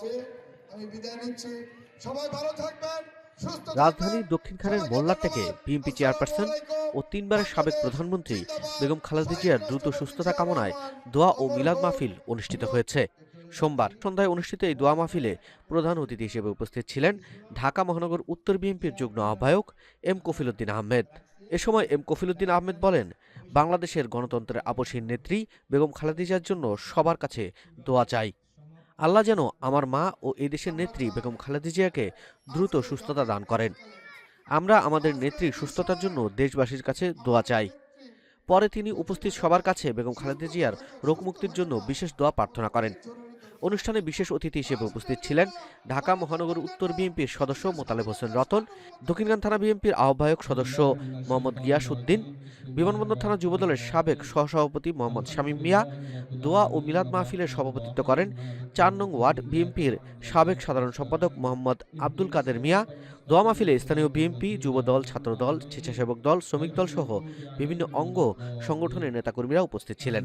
আছে আমি বিদায় নিচ্ছি। সবাই ভালো থাকবেন রাজধানীর দক্ষিণখানের মোল্লা থেকে বিএনপি চেয়ারপারসন ও তিনবারের সাবেক প্রধানমন্ত্রী বেগম খালেদা জিয়ার দ্রুত সুস্থতা কামনায় দোয়া ও মিলাদ মাহফিল অনুষ্ঠিত হয়েছে। সোমবার সন্ধ্যায় অনুষ্ঠিত এই দোয়া মাহফিলে প্রধান অতিথি হিসেবে উপস্থিত ছিলেন ঢাকা মহানগর উত্তর বিএনপির যুগ্ম আহ্বায়ক এম কফিলুদ্দিন আহমেদ। এ সময় এম কফিলুদ্দিন আহমেদ বলেন বাংলাদেশের গণতন্ত্রের আপসীর নেত্রী বেগম খালেদা জিয়ার জন্য সবার কাছে দোয়া চাই। আল্লাহ যেন আমার মা ও এই দেশের নেত্রী বেগম খালেদা জিয়াকে দ্রুত সুস্থতা দান করেন। আমরা আমাদের নেত্রীর সুস্থতার জন্য দেশবাসীর কাছে দোয়া চাই। পরে তিনি উপস্থিত সবার কাছে বেগম খালেদা জিয়ার রোগমুক্তির জন্য বিশেষ দোয়া প্রার্থনা করেন। অনুষ্ঠানে বিশেষ অতিথি হিসেবে উপস্থিত ছিলেন ঢাকা মহানগর উত্তর বিএনপির সদস্য মোতালেব হোসেন রতন, দক্ষিণগান থানা বিএনপির আহ্বায়ক সদস্য মোহাম্মদ গিয়াস উদ্দিন বিমানবন্দর থানা যুবদলের সাবেক সহসভাপতি মোহাম্মদ শামীম মিয়া দোয়া ও মিলাদ মাহফিলের সভাপতিত্ব করেন চার নং ওয়ার্ড বিএনপির সাবেক সাধারণ সম্পাদক মোহাম্মদ আব্দুল কাদের মিয়া। দোয়া মাহফিলে স্থানীয় বিএনপি যুবদল, ছাত্রদল, স্বেচ্ছাসেবক দল, শ্রমিক দল সহ বিভিন্ন অঙ্গ সংগঠনের নেতাকর্মীরা উপস্থিত ছিলেন।